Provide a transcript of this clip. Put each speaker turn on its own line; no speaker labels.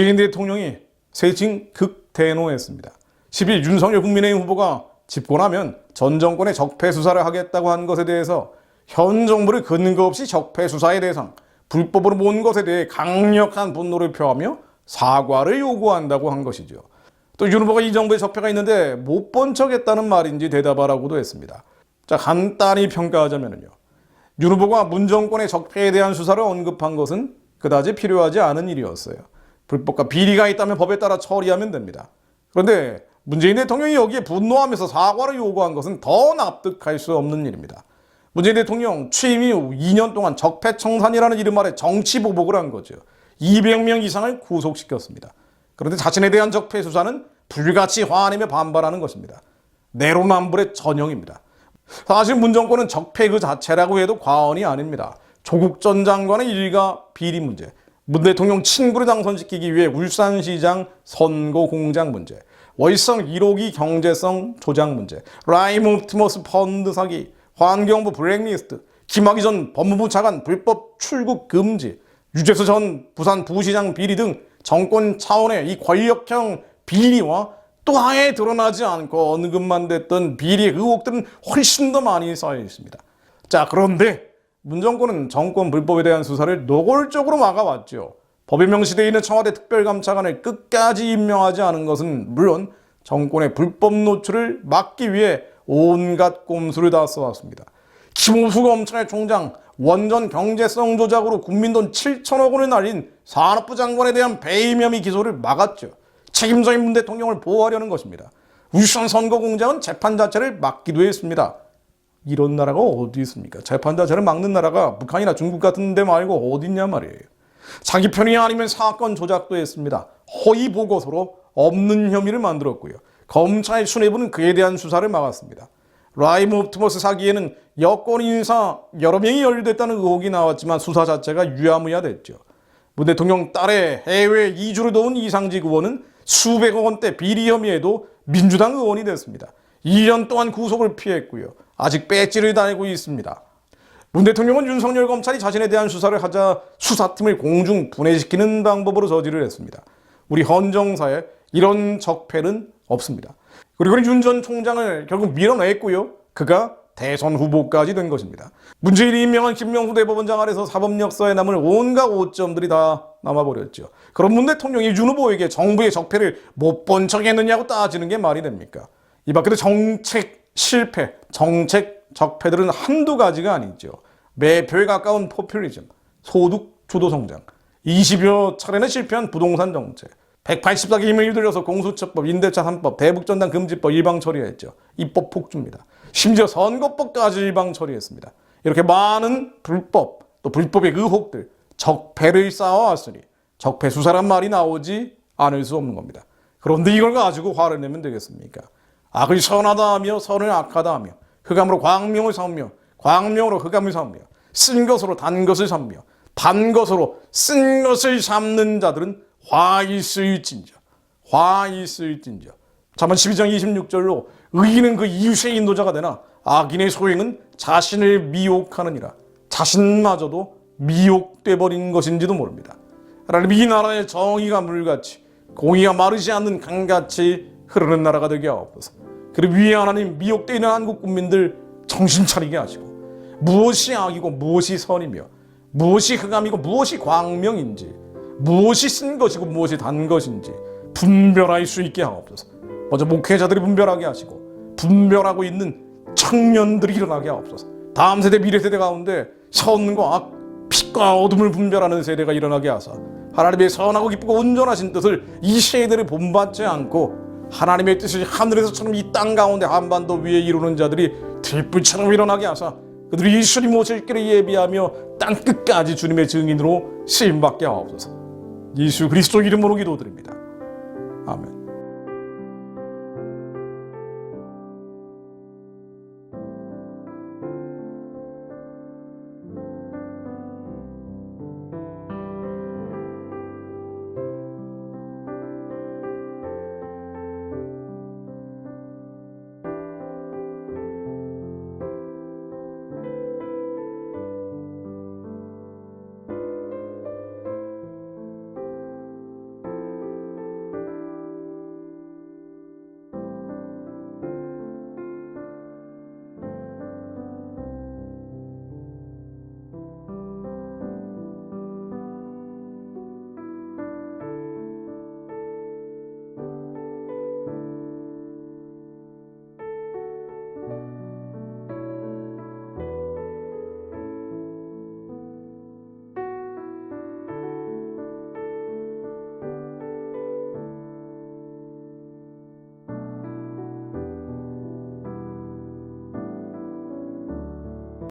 문재인 대통령이 세칭 극대노했습니다. 10일 윤석열 국민의힘 후보가 집권하면 전 정권의 적폐 수사를 하겠다고 한 것에 대해서 현 정부를 근거 없이 적폐 수사의 대상, 불법으로 모은 것에 대해 강력한 분노를 표하며 사과를 요구한다고 한 것이죠. 또 윤 후보가 이 정부에 적폐가 있는데 못 본 척했다는 말인지 대답하라고도 했습니다. 자 간단히 평가하자면요. 윤 후보가 문 정권의 적폐에 대한 수사를 언급한 것은 그다지 필요하지 않은 일이었어요. 불법과 비리가 있다면 법에 따라 처리하면 됩니다. 그런데 문재인 대통령이 여기에 분노하면서 사과를 요구한 것은 더 납득할 수 없는 일입니다. 문재인 대통령 취임 이후 2년 동안 적폐청산이라는 이름 아래 정치 보복을 한 거죠. 200명 이상을 구속시켰습니다. 그런데 자신에 대한 적폐 수사는 불같이 화내며 반발하는 것입니다. 내로남불의 전형입니다. 사실 문 정권은 적폐 그 자체라고 해도 과언이 아닙니다. 조국 전 장관의 일가 비리 문제, 문 대통령 친구를 당선시키기 위해 울산시장 선거 공장 문제, 월성 1호기 경제성 조작 문제, 라임 옵티머스 펀드 사기, 환경부 블랙리스트, 김학의 전 법무부 차관 불법 출국 금지, 유재수 전 부산 부시장 비리 등 정권 차원의 이 권력형 비리와 또 아예 드러나지 않고 언급만 됐던 비리 의혹들은 훨씬 더 많이 쌓여 있습니다. 자, 그런데 문 정권은 정권 불법에 대한 수사를 노골적으로 막아왔죠. 법에 명시되어 있는 청와대 특별감찰관을 끝까지 임명하지 않은 것은 물론 정권의 불법 노출을 막기 위해 온갖 꼼수를 다 써왔습니다. 김호수 검찰 총장 원전 경제성 조작으로 국민 돈 7천억 원을 날린 산업부 장관에 대한 배임 혐의 기소를 막았죠. 책임자인 문 대통령을 보호하려는 것입니다. 울산 선거공장은 재판 자체를 막기도 했습니다. 이런 나라가 어디 있습니까? 재판 자체를 막는 나라가 북한이나 중국 같은 데 말고 어디 있냐 말이에요. 자기 편이 아니면 사건 조작도 했습니다. 허위 보고서로 없는 혐의를 만들었고요. 검찰 수뇌부는 그에 대한 수사를 막았습니다. 라임 옵티머스 사기에는 여권 인사 여러 명이 연루됐다는 의혹이 나왔지만 수사 자체가 유야무야 됐죠. 문 대통령 딸의 해외 이주를 도운 이상직 의원은 수백억 원대 비리 혐의에도 민주당 의원이 됐습니다. 2년 동안 구속을 피했고요. 아직 배지를 달고 있습니다. 문 대통령은 윤석열 검찰이 자신에 대한 수사를 하자 수사팀을 공중 분해시키는 방법으로 저지를 했습니다. 우리 헌정사에 이런 적폐는 없습니다. 그리고 윤 전 총장을 결국 밀어냈고요. 그가 대선 후보까지 된 것입니다. 문재인이 임명한 김명수 대법원장 아래서 사법 역사에 남을 온갖 오점들이 다 남아버렸죠. 그럼 문 대통령이 윤 후보에게 정부의 적폐를 못 본 척했느냐고 따지는 게 말이 됩니까? 이 밖에도 정책 실패, 정책 적폐들은 한두 가지가 아니죠. 매표에 가까운 포퓰리즘, 소득 주도 성장, 20여 차례나 실패한 부동산 정책, 184개 힘을 휘둘려서 공수처법, 임대차 3법, 대북전단 금지법 일방 처리했죠. 입법 폭주입니다. 심지어 선거법까지 일방 처리했습니다. 이렇게 많은 불법, 또 불법의 의혹들, 적폐를 쌓아왔으니 적폐 수사란 말이 나오지 않을 수 없는 겁니다. 그런데 이걸 가지고 화를 내면 되겠습니까? 악을 선하다 하며 선을 악하다 하며 흑암으로 광명을 삼며 광명으로 흑암을 삼며 쓴 것으로 단 것을 삼며 단 것으로 쓴 것을 삼는 자들은 화 있을진저 화 있을진저 잠언 12장 26절로 의인은 그 이웃의 인도자가 되나 악인의 소행은 자신을 미혹하느니라 자신마저도 미혹돼 버린 것인지도 모릅니다. 하나님 이 나라의 정의가 물같이 공의가 마르지 않는 강같이 흐르는 나라가 되게 하옵소서. 그리고 위에 하나님 미혹되어 있는 한국 국민들 정신 차리게 하시고 무엇이 악이고 무엇이 선이며 무엇이 흑암이고 무엇이 광명인지 무엇이 쓴 것이고 무엇이 단 것인지 분별할 수 있게 하옵소서. 먼저 목회자들이 분별하게 하시고 분별하고 있는 청년들이 일어나게 하옵소서. 다음 세대 미래 세대 가운데 선과 악, 빛과 어둠을 분별하는 세대가 일어나게 하사 하나님의 선하고 기쁘고 온전하신 뜻을 이 세대를 본받지 않고 하나님의 뜻이 하늘에서처럼 이 땅 가운데 한반도 위에 이루는 자들이 들불처럼 일어나게 하사 그들이 예수님 오실 길을 예비하며 땅 끝까지 주님의 증인으로 쓰임 받게 하옵소서. 예수 그리스도 이름으로 기도드립니다. 아멘.